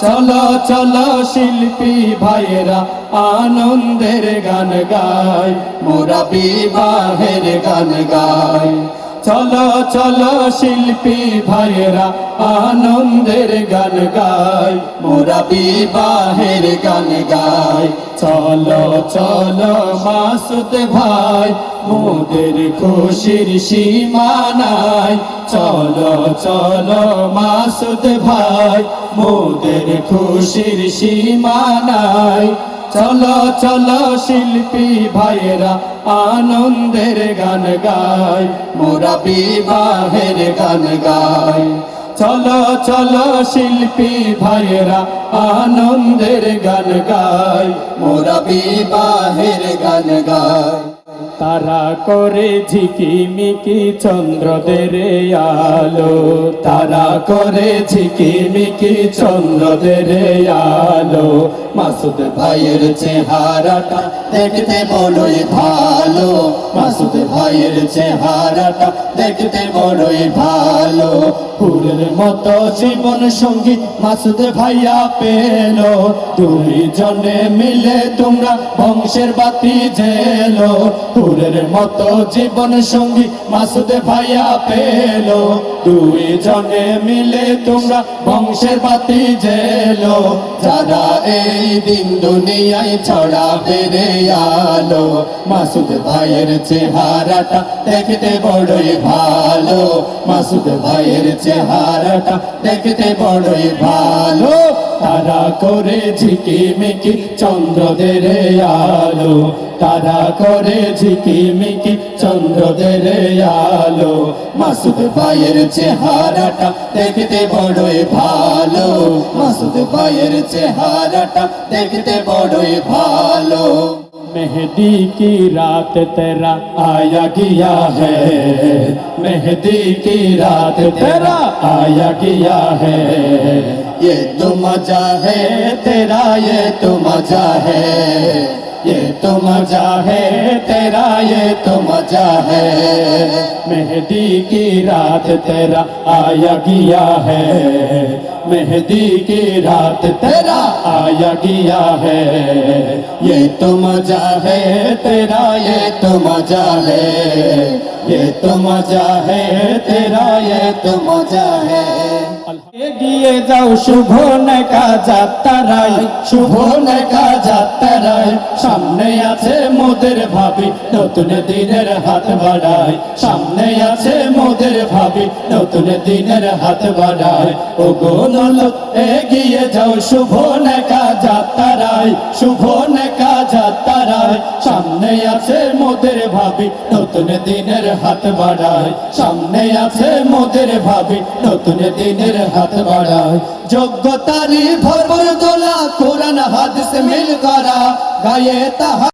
চলো চলো শিল্পী ভাইয়েরা আনন্দের গান গায় মোরা বিবাহের গান গায় চলো চলো শিল্পী ভাইয়েরা, আনন্দের গান গায় মোরা বিবাহের গান গায় চলো চলো মাসুদ ভাই, মোদের খুশির সীমানায়। চলো চলো মাসুদ ভাই, মোদের খুশির সীমানায়। চলো চলো শিল্পী ভাইরা আনন্দের গান গায় মোরা বিবাহের গান গায় চলো চলো শিল্পী ভাইরা আনন্দের গান গায় মোরা বিবাহের গান গায় তারা করে ঝিকিমিকি চন্দ্রদের আলো। তারা করে ঝিকিমিকি চন্দ্রদের আলো। মাসুদ ভাইয়ের চেহারাটা দেখতে বড়ই ভালো। মাসুদ ভাইয়ের চেহারাটা দেখতে বড়ই ভালো। ফুলের মতো জীবন সঙ্গী মাসুদ ভাইয়া পেল। দুই জনে মিলে তোমরা বংশের বাতি জেলো ফুলের মতো জীবন সঙ্গী মাসুদ ভাইয়া পেল। দুই জনে মিলে তোমরা বংশের বাতি জেলো। যারা এই দিন দুনিয়ায় ছড়া বেড়ে আলো, মাসুদ ভাইয়ের চেহারাটা দেখতে বড়ই ভালো। মাসুদ ভাইয়ের চেহারাটা দেখতে বড়ই ভালো। তারা করে ঝিকিমিকি চন্দ্রদের আলো তারা করে ঝিকিমিকি চন্দ্রদের আলো মাসুদ ভাইয়ের চেহারাটা দেখতে বড়ই ভালো মাসুদ ভাইয়ের চেহারাটা দেখতে বড়ই ভালো मेहदी की रात तेरा आया गया है मेहदी की रात तेरा आया गया है ये तो मज़ा है, तेरा ये तो मज़ा है। ये तो मज़ा है, तेरा ये तो मज़ा है मेहंदी की रात तेरा आया गया है मेहंदी की रात तेरा आया गया है ये तो मजा है तेरा ये तो मजा है ये तो मजा है तेरा ये तो मजा है এগিয়ে যাও শুভ নেকা যাত্রায় শুভ নেকা যাত্রায় সামনে আছে মোদের ভাবি নতুন দিনের হাত বাড়ায়। সামনে আছে মোদের ভাবি, নতুন দিনের হাত বাড়ায়। ও গো এগিয়ে যাও, শুভ নেকা যাত্রায়। শুভ নেকা যাত্রায়। সামনে আছে মোদের ভাবি, নতুন দিনের হাত বাড়ায়। সামনে আছে মোদের ভাবি, নতুন দিনের হাত বাড়ায়। যোগ্যতারি ভরপুর দোলা, কোরআন, হাদিস মিল করা, গায়ে তাহা